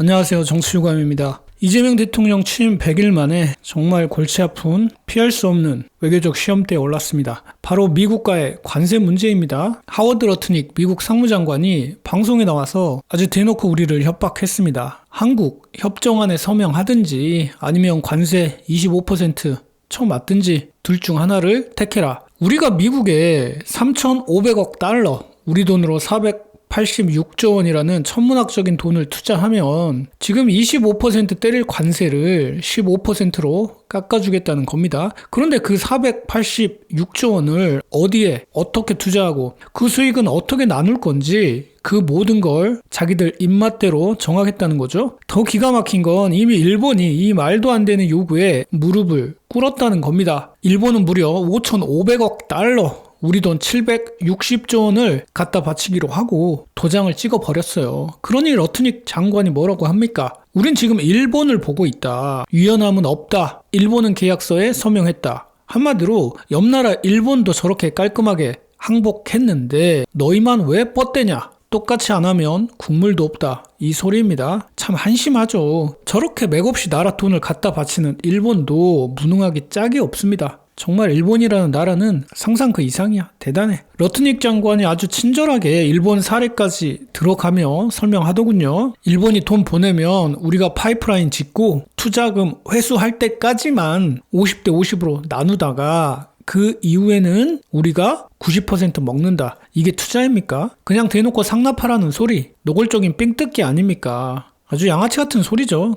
안녕하세요. 정치유감입니다. 이재명 대통령 취임 100일 만에 정말 골치 아픈 피할 수 없는 외교적 시험대에 올랐습니다. 바로 미국과의 관세 문제입니다. 하워드 러트닉 미국 상무장관이 방송에 나와서 아주 대놓고 우리를 협박했습니다. 한국 협정안에 서명하든지 아니면 관세 25% 처맞든지 둘 중 하나를 택해라. 우리가 미국에 3,500억 달러, 우리 돈으로 400 86조 원이라는 천문학적인 돈을 투자하면 지금 25% 때릴 관세를 15%로 깎아주겠다는 겁니다. 그런데 그 486조 원을 어디에 어떻게 투자하고 그 수익은 어떻게 나눌 건지 그 모든 걸 자기들 입맛대로 정하겠다는 거죠. 더 기가 막힌 건 이미 일본이 이 말도 안 되는 요구에 무릎을 꿇었다는 겁니다. 일본은 무려 5,500억 달러 우리 돈 760조 원을 갖다 바치기로 하고 도장을 찍어 버렸어요. 그러니 러트닉 장관이 뭐라고 합니까? 우린 지금 일본을 보고 있다. 유연함은 없다. 일본은 계약서에 서명했다. 한마디로 옆 나라 일본도 저렇게 깔끔하게 항복했는데 너희만 왜 뻗대냐? 똑같이 안 하면 국물도 없다. 이 소리입니다. 참 한심하죠. 저렇게 맥없이 나라 돈을 갖다 바치는 일본도 무능하기 짝이 없습니다. 정말 일본이라는 나라는 상상 그 이상이야. 대단해. 러트닉 장관이 아주 친절하게 일본 사례까지 들어가며 설명하더군요. 일본이 돈 보내면 우리가 파이프라인 짓고 투자금 회수할 때까지만 50대 50으로 나누다가 그 이후에는 우리가 90% 먹는다. 이게 투자입니까? 그냥 대놓고 상납하라는 소리. 노골적인 삥뜯기 아닙니까? 아주 양아치 같은 소리죠.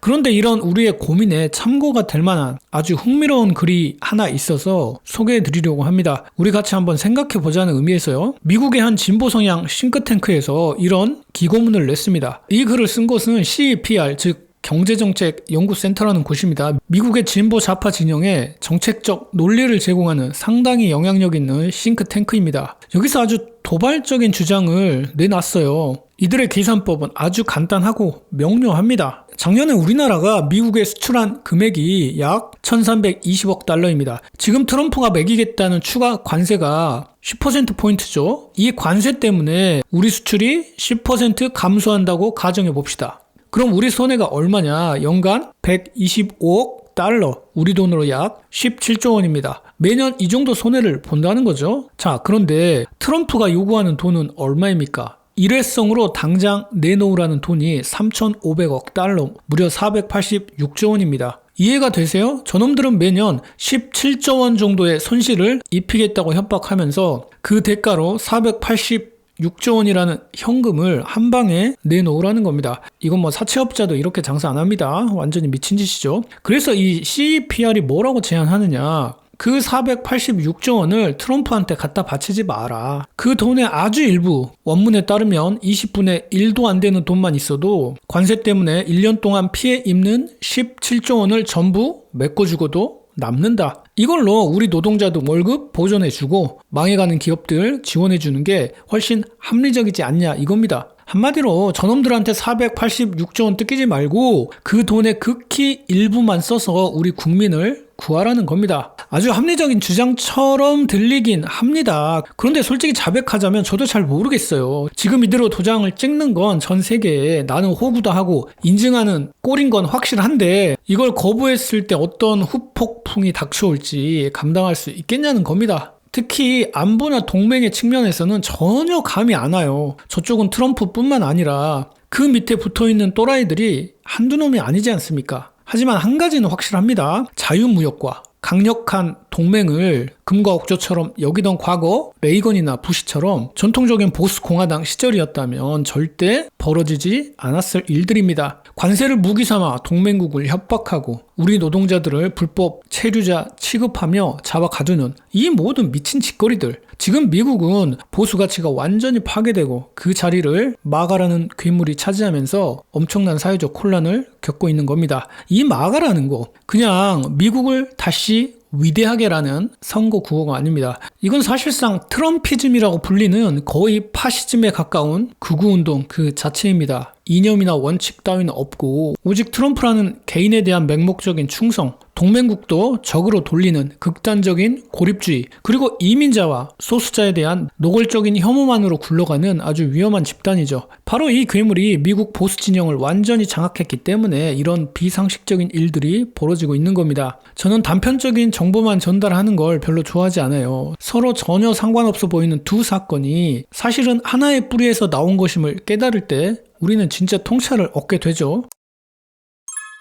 그런데 이런 우리의 고민에 참고가 될 만한 아주 흥미로운 글이 하나 있어서 소개해 드리려고 합니다. 우리 같이 한번 생각해 보자는 의미에서요. 미국의 한 진보 성향 싱크탱크에서 이런 기고문을 냈습니다. 이 글을 쓴 곳은 CEPR, 즉 경제정책연구센터라는 곳입니다. 미국의 진보 좌파 진영에 정책적 논리를 제공하는 상당히 영향력 있는 싱크탱크입니다. 여기서 아주 도발적인 주장을 내놨어요. 이들의 계산법은 아주 간단하고 명료합니다. 작년에 우리나라가 미국에 수출한 금액이 약 1320억 달러입니다. 지금 트럼프가 매기겠다는 추가 관세가 10%포인트죠. 이 관세 때문에 우리 수출이 10% 감소한다고 가정해 봅시다. 그럼 우리 손해가 얼마냐? 연간 125억 달러. 우리 돈으로 약 17조 원입니다. 매년 이 정도 손해를 본다는 거죠. 자, 그런데 트럼프가 요구하는 돈은 얼마입니까? 일회성으로 당장 내놓으라는 돈이 3,500억 달러, 무려 486조 원입니다. 이해가 되세요? 저놈들은 매년 17조 원 정도의 손실을 입히겠다고 협박하면서 그 대가로 486조 원이라는 현금을 한 방에 내놓으라는 겁니다. 이건 뭐 사채업자도 이렇게 장사 안 합니다. 완전히 미친 짓이죠. 그래서 이 CEPR이 뭐라고 제안하느냐? 그 486조 원을 트럼프한테 갖다 바치지 마라. 그 돈의 아주 일부, 원문에 따르면 20분의 1도 안 되는 돈만 있어도 관세 때문에 1년 동안 피해 입는 17조 원을 전부 메꿔주고도 남는다. 이걸로 우리 노동자도 월급 보존해주고 망해가는 기업들 지원해주는 게 훨씬 합리적이지 않냐 이겁니다. 한마디로 저놈들한테 486조 원 뜯기지 말고 그 돈의 극히 일부만 써서 우리 국민을 구하라는 겁니다. 아주 합리적인 주장처럼 들리긴 합니다. 그런데 솔직히 자백하자면 저도 잘 모르겠어요. 지금 이대로 도장을 찍는 건 전 세계에 나는 호구다 하고 인증하는 꼴인 건 확실한데 이걸 거부했을 때 어떤 후폭풍이 닥쳐올지 감당할 수 있겠냐는 겁니다. 특히 안보나 동맹의 측면에서는 전혀 감이 안 와요. 저쪽은 트럼프뿐만 아니라 그 밑에 붙어 있는 또라이들이 한두 놈이 아니지 않습니까? 하지만 한 가지는 확실합니다. 자유무역과 강력한 동맹을 금과 옥조처럼 여기던 과거 레이건이나 부시처럼 전통적인 보수 공화당 시절이었다면 절대 벌어지지 않았을 일들입니다. 관세를 무기 삼아 동맹국을 협박하고 우리 노동자들을 불법 체류자 취급하며 잡아 가두는 이 모든 미친 짓거리들. 지금 미국은 보수 가치가 완전히 파괴되고 그 자리를 막아라는 괴물이 차지하면서 엄청난 사회적 혼란을 겪고 있는 겁니다. 이 막아라는 거 그냥 미국을 다시 위대하게라는 선거 구호가 아닙니다. 이건 사실상 트럼피즘이라고 불리는 거의 파시즘에 가까운 극우운동 그 자체입니다. 이념이나 원칙 따위는 없고 오직 트럼프라는 개인에 대한 맹목적인 충성, 동맹국도 적으로 돌리는 극단적인 고립주의, 그리고 이민자와 소수자에 대한 노골적인 혐오만으로 굴러가는 아주 위험한 집단이죠. 바로 이 괴물이 미국 보수 진영을 완전히 장악했기 때문에 이런 비상식적인 일들이 벌어지고 있는 겁니다. 저는 단편적인 정보만 전달하는 걸 별로 좋아하지 않아요. 서로 전혀 상관없어 보이는 두 사건이 사실은 하나의 뿌리에서 나온 것임을 깨달을 때 우리는 진짜 통찰을 얻게 되죠.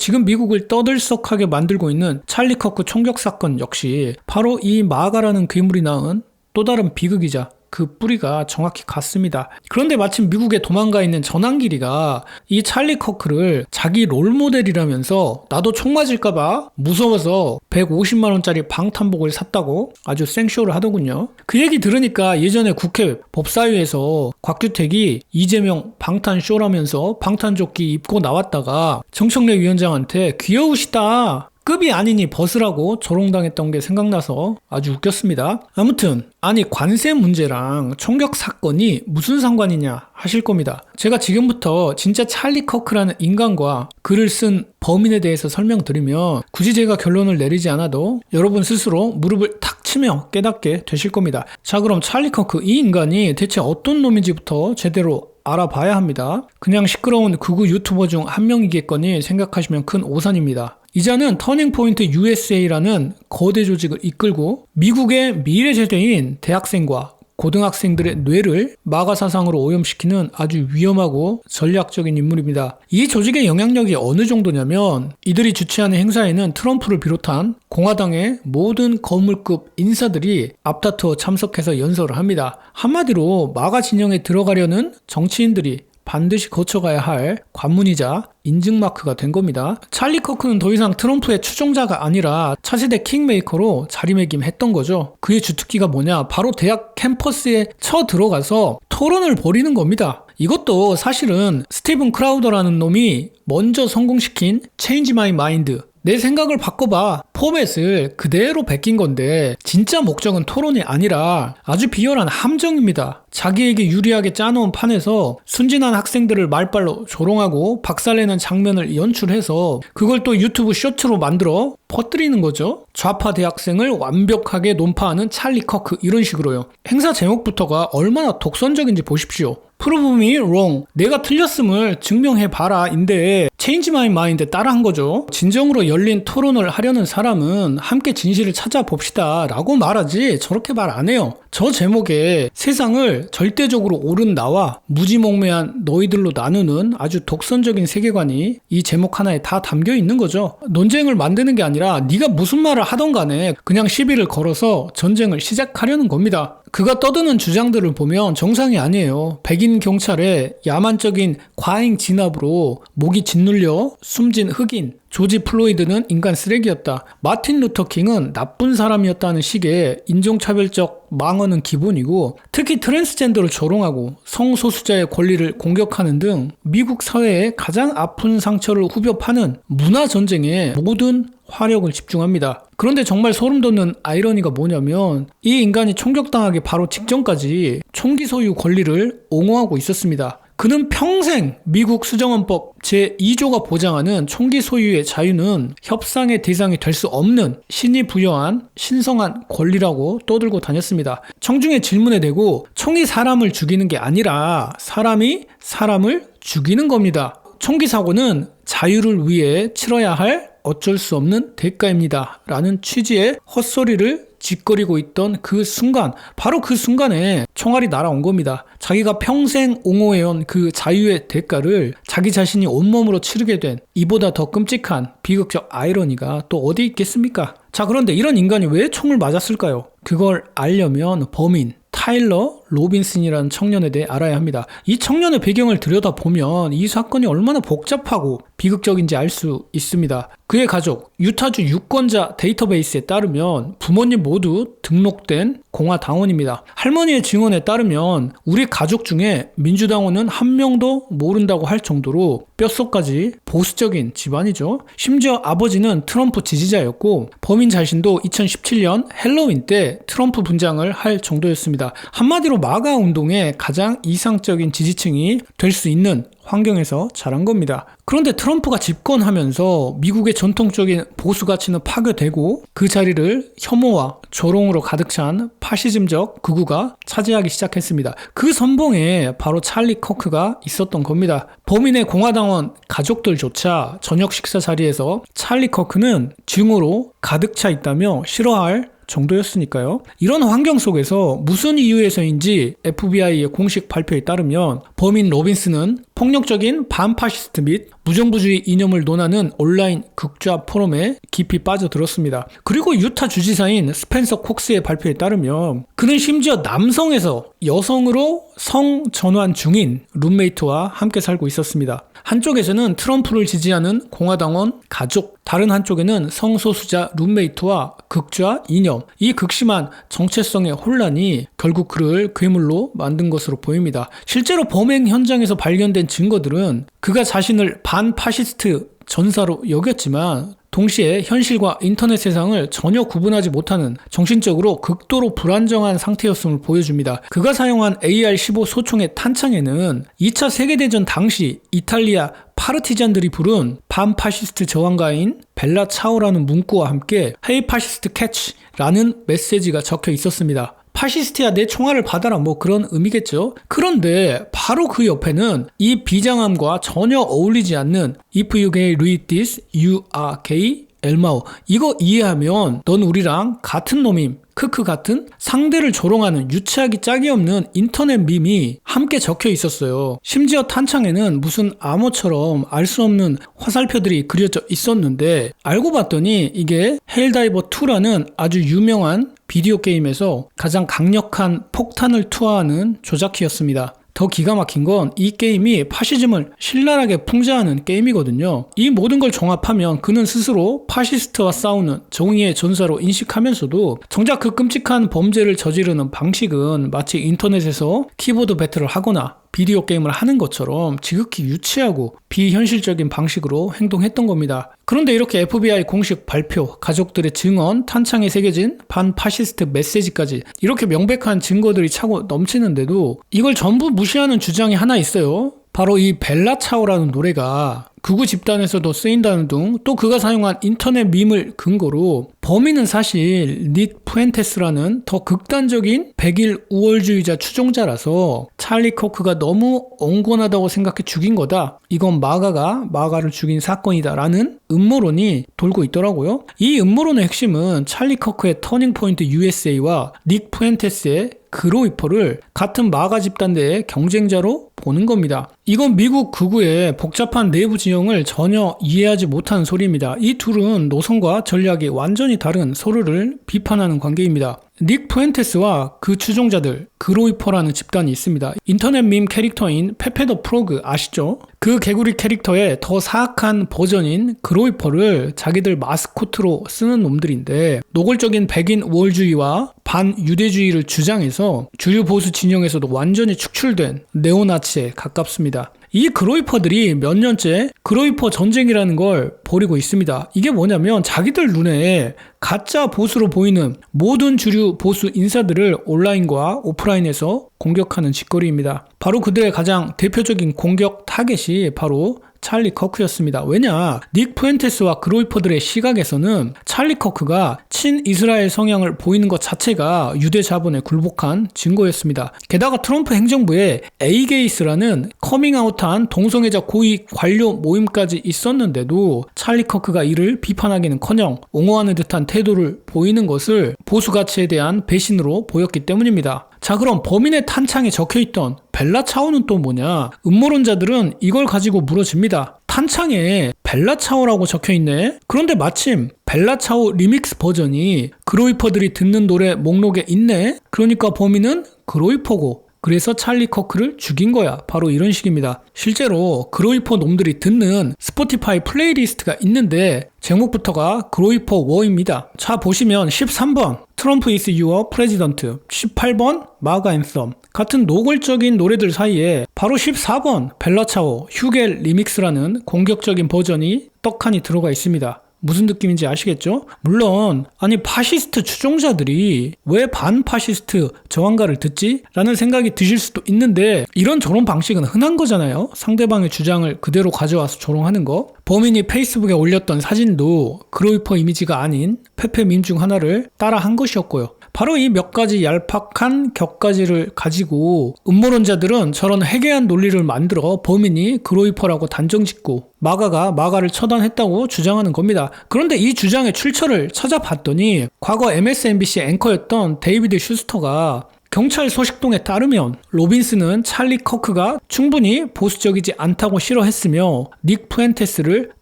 지금 미국을 떠들썩하게 만들고 있는 찰리 커크 총격 사건 역시 바로 이 마가라는 괴물이 낳은 또 다른 비극이자 그 뿌리가 정확히 같습니다. 그런데 마침 미국에 도망가 있는 전환길이가 이 찰리 커크를 자기 롤 모델이라면서 나도 총 맞을까봐 무서워서 150만원짜리 방탄복을 샀다고 아주 생쇼를 하더군요. 그 얘기 들으니까 예전에 국회 법사위에서 곽규택이 이재명 방탄쇼라면서 방탄조끼 입고 나왔다가 정청래 위원장한테 귀여우시다 급이 아니니 벗으라고 조롱당했던 게 생각나서 아주 웃겼습니다. 아무튼 아니 관세 문제랑 총격 사건이 무슨 상관이냐 하실 겁니다. 제가 지금부터 진짜 찰리 커크라는 인간과 글을 쓴 범인에 대해서 설명드리면 굳이 제가 결론을 내리지 않아도 여러분 스스로 무릎을 탁 치며 깨닫게 되실 겁니다. 자 그럼 찰리 커크 이 인간이 대체 어떤 놈인지부터 제대로 알아봐야 합니다. 그냥 시끄러운 극우 유튜버 중 한 명이겠거니 생각하시면 큰 오산입니다. 이자는 터닝포인트 USA라는 거대 조직을 이끌고 미국의 미래 세대인 대학생과 고등학생들의 뇌를 마가 사상으로 오염시키는 아주 위험하고 전략적인 인물입니다. 이 조직의 영향력이 어느 정도냐면 이들이 주최하는 행사에는 트럼프를 비롯한 공화당의 모든 거물급 인사들이 앞다투어 참석해서 연설을 합니다. 한마디로 마가 진영에 들어가려는 정치인들이 반드시 거쳐가야 할 관문이자 인증 마크가 된 겁니다. 찰리 커크는 더 이상 트럼프의 추종자가 아니라 차세대 킹메이커로 자리매김했던 거죠. 그의 주특기가 뭐냐? 바로 대학 캠퍼스에 쳐 들어가서 토론을 벌이는 겁니다. 이것도 사실은 스티븐 크라우더라는 놈이 먼저 성공시킨 체인지 마이 마인드 내 생각을 바꿔봐. 포맷을 그대로 베낀 건데 진짜 목적은 토론이 아니라 아주 비열한 함정입니다. 자기에게 유리하게 짜놓은 판에서 순진한 학생들을 말빨로 조롱하고 박살내는 장면을 연출해서 그걸 또 유튜브 쇼트로 만들어 퍼뜨리는 거죠. 좌파 대학생을 완벽하게 논파하는 찰리 커크 이런 식으로요. 행사 제목부터가 얼마나 독선적인지 보십시오. 프로브 미 wrong. 내가 틀렸음을 증명해봐라. 인데 체인지 마이 마인드 따라 한 거죠. 진정으로 열린 토론을 하려는 사람은 함께 진실을 찾아봅시다. 라고 말하지 저렇게 말 안 해요. 저 제목에 세상을 절대적으로 옳은 나와 무지몽매한 너희들로 나누는 아주 독선적인 세계관이 이 제목 하나에 다 담겨 있는 거죠. 논쟁을 만드는 게 아니라 네가 무슨 말을 하던 간에 그냥 시비를 걸어서 전쟁을 시작하려는 겁니다. 그가 떠드는 주장들을 보면 정상이 아니에요. 백인 경찰의 야만적인 과잉 진압으로 목이 짓눌려 숨진 흑인, 조지 플로이드는 인간 쓰레기였다. 마틴 루터 킹은 나쁜 사람이었다는 식의 인종차별적 망언은 기본이고 특히 트랜스젠더를 조롱하고 성소수자의 권리를 공격하는 등 미국 사회에 가장 아픈 상처를 후벼 파는 문화 전쟁에 모든 화력을 집중합니다. 그런데 정말 소름 돋는 아이러니가 뭐냐면 이 인간이 총격당하기 바로 직전까지 총기 소유 권리를 옹호하고 있었습니다. 그는 평생 미국 수정헌법 제2조가 보장하는 총기 소유의 자유는 협상의 대상이 될 수 없는 신이 부여한 신성한 권리라고 떠들고 다녔습니다. 청중의 질문에 대고 총이 사람을 죽이는 게 아니라 사람이 사람을 죽이는 겁니다. 총기 사고는 자유를 위해 치러야 할 어쩔 수 없는 대가입니다. 라는 취지의 헛소리를 짓거리고 있던 그 순간, 바로 그 순간에 총알이 날아온 겁니다. 자기가 평생 옹호해온 그 자유의 대가를 자기 자신이 온몸으로 치르게 된 이보다 더 끔찍한 비극적 아이러니가 또 어디 있겠습니까? 자, 그런데 이런 인간이 왜 총을 맞았을까요? 그걸 알려면 범인, 타일러 로빈슨이라는 청년에 대해 알아야 합니다. 이 청년의 배경을 들여다보면 이 사건이 얼마나 복잡하고 비극적인지 알 수 있습니다. 그의 가족, 유타주 유권자 데이터베이스에 따르면 부모님 모두 등록된 공화 당원입니다. 할머니의 증언에 따르면 우리 가족 중에 민주당원은 한 명도 모른다고 할 정도로 뼛속까지 보수적인 집안이죠. 심지어 아버지는 트럼프 지지자였고 범인 자신도 2017년 헬로윈 때 트럼프 분장을 할 정도였습니다. 한마디로 마가 운동의 가장 이상적인 지지층이 될 수 있는 환경에서 자란 겁니다. 그런데 트럼프가 집권하면서 미국의 전통적인 보수 가치는 파괴되고 그 자리를 혐오와 조롱으로 가득 찬 파시즘적 극우가 차지하기 시작했습니다. 그 선봉에 바로 찰리 커크가 있었던 겁니다. 범인의 공화당원 가족들조차 저녁 식사 자리에서 찰리 커크는 증오로 가득 차 있다며 싫어할 정도였으니까요. 이런 환경 속에서 무슨 이유에서인지 FBI의 공식 발표에 따르면 범인 로빈스는 폭력적인 반파시스트 및 무정부주의 이념을 논하는 온라인 극좌 포럼에 깊이 빠져들었습니다. 그리고 유타 주지사인 스펜서 콕스의 발표에 따르면 그는 심지어 남성에서 여성으로 성 전환 중인 룸메이트와 함께 살고 있었습니다. 한쪽에서는 트럼프를 지지하는 공화당원 가족, 다른 한쪽에는 성소수자 룸메이트와 극좌 이념, 이 극심한 정체성의 혼란이 결국 그를 괴물로 만든 것으로 보입니다. 실제로 범행 현장에서 발견된 증거들은 그가 자신을 반파시스트 전사로 여겼지만 동시에 현실과 인터넷 세상을 전혀 구분하지 못하는 정신적으로 극도로 불안정한 상태였음을 보여줍니다. 그가 사용한 AR-15 소총의 탄창에는 2차 세계대전 당시 이탈리아 파르티잔들이 부른 반파시스트 저항가인 벨라 차오라는 문구와 함께 헤이 파시스트 캐치라는 메시지가 적혀 있었습니다. 파시스트야 내 총알을 받아라 뭐 그런 의미겠죠. 그런데 바로 그 옆에는 이 비장함과 전혀 어울리지 않는 If you gay read this, you are gay. 엘마오 이거 이해하면 넌 우리랑 같은 놈임 크크 같은 상대를 조롱하는 유치하기 짝이 없는 인터넷 밈이 함께 적혀 있었어요. 심지어 탄창에는 무슨 암호처럼 알 수 없는 화살표들이 그려져 있었는데 알고 봤더니 이게 헬다이버 2라는 아주 유명한 비디오 게임에서 가장 강력한 폭탄을 투하하는 조작키였습니다. 더 기가 막힌 건 이 게임이 파시즘을 신랄하게 풍자하는 게임이거든요. 이 모든 걸 종합하면 그는 스스로 파시스트와 싸우는 정의의 전사로 인식하면서도 정작 그 끔찍한 범죄를 저지르는 방식은 마치 인터넷에서 키보드 배틀을 하거나 비디오 게임을 하는 것처럼 지극히 유치하고 비현실적인 방식으로 행동했던 겁니다. 그런데 이렇게 FBI 공식 발표, 가족들의 증언, 탄창에 새겨진 반파시스트 메시지까지 이렇게 명백한 증거들이 차고 넘치는데도 이걸 전부 무시하는 주장이 하나 있어요. 바로 이 벨라차오라는 노래가 극우 집단에서도 쓰인다는 등 또 그가 사용한 인터넷 밈을 근거로 범인은 사실 닉 푸엔테스라는 더 극단적인 백일 우월주의자 추종자라서 찰리 코크가 너무 엉곤하다고 생각해 죽인 거다. 이건 마가가 마가를 죽인 사건이다라는 음모론이 돌고 있더라고요. 이 음모론의 핵심은 찰리 커크의 터닝 포인트 USA와 닉 푸엔테스의 그로이퍼를 같은 마가 집단 내의 경쟁자로 보는 겁니다. 이건 미국 극우의 복잡한 내부 지형을 전혀 이해하지 못하는 소리입니다. 이 둘은 노선과 전략이 완전히 다른 서로를 비판하는 관계입니다. 닉 푸엔테스와 그 추종자들 그로이퍼라는 집단이 있습니다. 인터넷 밈 캐릭터인 페페 더 프로그 아시죠? 그 개구리 캐릭터의 더 사악한 버전인 그로이퍼를 자기들 마스코트로 쓰는 놈들인데 노골적인 백인 우월주의와 반유대주의를 주장해서 주류 보수 진영에서도 완전히 축출된 네오나치에 가깝습니다. 이 그로이퍼들이 몇 년째 그로이퍼 전쟁이라는 걸 벌이고 있습니다. 이게 뭐냐면 자기들 눈에 가짜 보수로 보이는 모든 주류 보수 인사들을 온라인과 오프라인에서 공격하는 짓거리입니다. 바로 그들의 가장 대표적인 공격 타겟이 바로 찰리 커크였습니다. 왜냐? 닉 푸엔테스와 그로이퍼들의 시각에서는 찰리 커크가 친이스라엘 성향을 보이는 것 자체가 유대 자본에 굴복한 증거였습니다. 게다가 트럼프 행정부에 에이게이스라는 커밍아웃한 동성애자 고위 관료 모임까지 있었는데도 찰리 커크가 이를 비판하기는커녕 옹호하는 듯한 태도를 보이는 것을 보수 가치에 대한 배신으로 보였기 때문입니다. 자, 그럼 범인의 탄창에 적혀 있던 벨라 차오는 또 뭐냐? 음모론자들은 이걸 가지고 물어집니다. 탄창에 벨라 차오라고 적혀 있네? 그런데 마침 벨라 차오 리믹스 버전이 그로이퍼들이 듣는 노래 목록에 있네? 그러니까 범인은 그로이퍼고 그래서 찰리 커크를 죽인 거야. 바로 이런 식입니다. 실제로 그로이퍼 놈들이 듣는 스포티파이 플레이리스트가 있는데 제목부터가 그로이퍼 워입니다. 자 보시면 13번 트럼프 이스 유어 프레지던트 18번 마가 앤썸 같은 노골적인 노래들 사이에 바로 14번 벨라차오 휴겔 리믹스라는 공격적인 버전이 떡하니 들어가 있습니다. 무슨 느낌인지 아시겠죠? 물론 아니 파시스트 추종자들이 왜 반파시스트 저항가를 듣지? 라는 생각이 드실 수도 있는데 이런 조롱 방식은 흔한 거잖아요. 상대방의 주장을 그대로 가져와서 조롱하는 거. 범인이 페이스북에 올렸던 사진도 그로이퍼 이미지가 아닌 페페 밈 중 하나를 따라 한 것이었고요. 바로 이 몇 가지 얄팍한 격가지를 가지고 음모론자들은 저런 해괴한 논리를 만들어 범인이 그로이퍼라고 단정짓고 마가가 마가를 처단했다고 주장하는 겁니다. 그런데 이 주장의 출처를 찾아봤더니 과거 MSNBC 앵커였던 데이비드 슈스터가 경찰 소식통에 따르면 로빈스는 찰리 커크가 충분히 보수적이지 않다고 싫어했으며 닉 푸엔테스를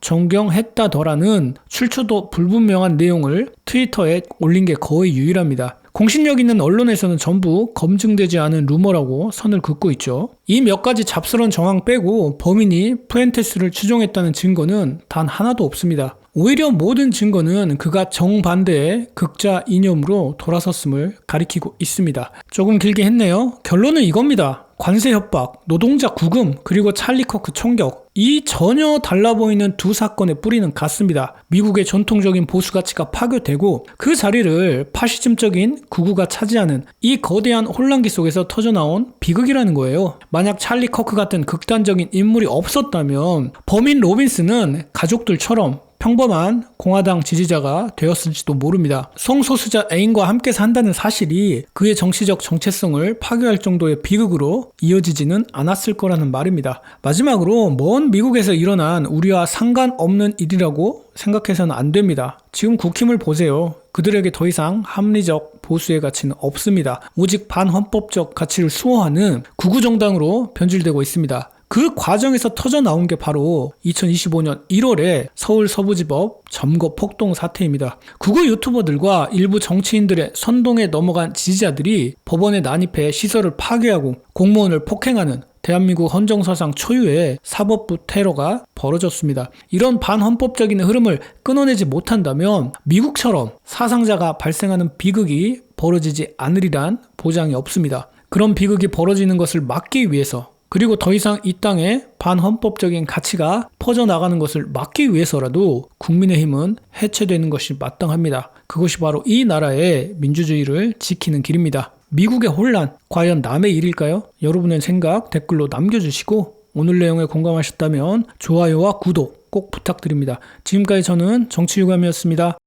존경했다더라는 출처도 불분명한 내용을 트위터에 올린 게 거의 유일합니다. 공신력 있는 언론에서는 전부 검증되지 않은 루머라고 선을 긋고 있죠. 이 몇 가지 잡스런 정황 빼고 범인이 푸엔테스를 추종했다는 증거는 단 하나도 없습니다. 오히려 모든 증거는 그가 정반대의 극자 이념으로 돌아섰음을 가리키고 있습니다. 조금 길게 했네요. 결론은 이겁니다. 관세 협박, 노동자 구금, 그리고 찰리 커크 총격. 이 전혀 달라 보이는 두 사건의 뿌리는 같습니다. 미국의 전통적인 보수 가치가 파괴되고 그 자리를 파시즘적인 구구가 차지하는 이 거대한 혼란기 속에서 터져나온 비극이라는 거예요. 만약 찰리 커크 같은 극단적인 인물이 없었다면 범인 로빈스는 가족들처럼 평범한 공화당 지지자가 되었을지도 모릅니다. 성소수자 애인과 함께 산다는 사실이 그의 정치적 정체성을 파괴할 정도의 비극으로 이어지지는 않았을 거라는 말입니다. 마지막으로 먼 미국에서 일어난 우리와 상관없는 일이라고 생각해서는 안 됩니다. 지금 국힘을 보세요. 그들에게 더 이상 합리적 보수의 가치는 없습니다. 오직 반헌법적 가치를 수호하는 구구정당으로 변질되고 있습니다. 그 과정에서 터져 나온 게 바로 2025년 1월에 서울 서부지법 점거 폭동 사태입니다. 구구 유튜버들과 일부 정치인들의 선동에 넘어간 지지자들이 법원에 난입해 시설을 파괴하고 공무원을 폭행하는 대한민국 헌정사상 초유의 사법부 테러가 벌어졌습니다. 이런 반헌법적인 흐름을 끊어내지 못한다면 미국처럼 사상자가 발생하는 비극이 벌어지지 않으리란 보장이 없습니다. 그런 비극이 벌어지는 것을 막기 위해서 그리고 더 이상 이 땅에 반헌법적인 가치가 퍼져나가는 것을 막기 위해서라도 국민의힘은 해체되는 것이 마땅합니다. 그것이 바로 이 나라의 민주주의를 지키는 길입니다. 미국의 혼란, 과연 남의 일일까요? 여러분의 생각 댓글로 남겨주시고 오늘 내용에 공감하셨다면 좋아요와 구독 꼭 부탁드립니다. 지금까지 저는 정치유감이었습니다.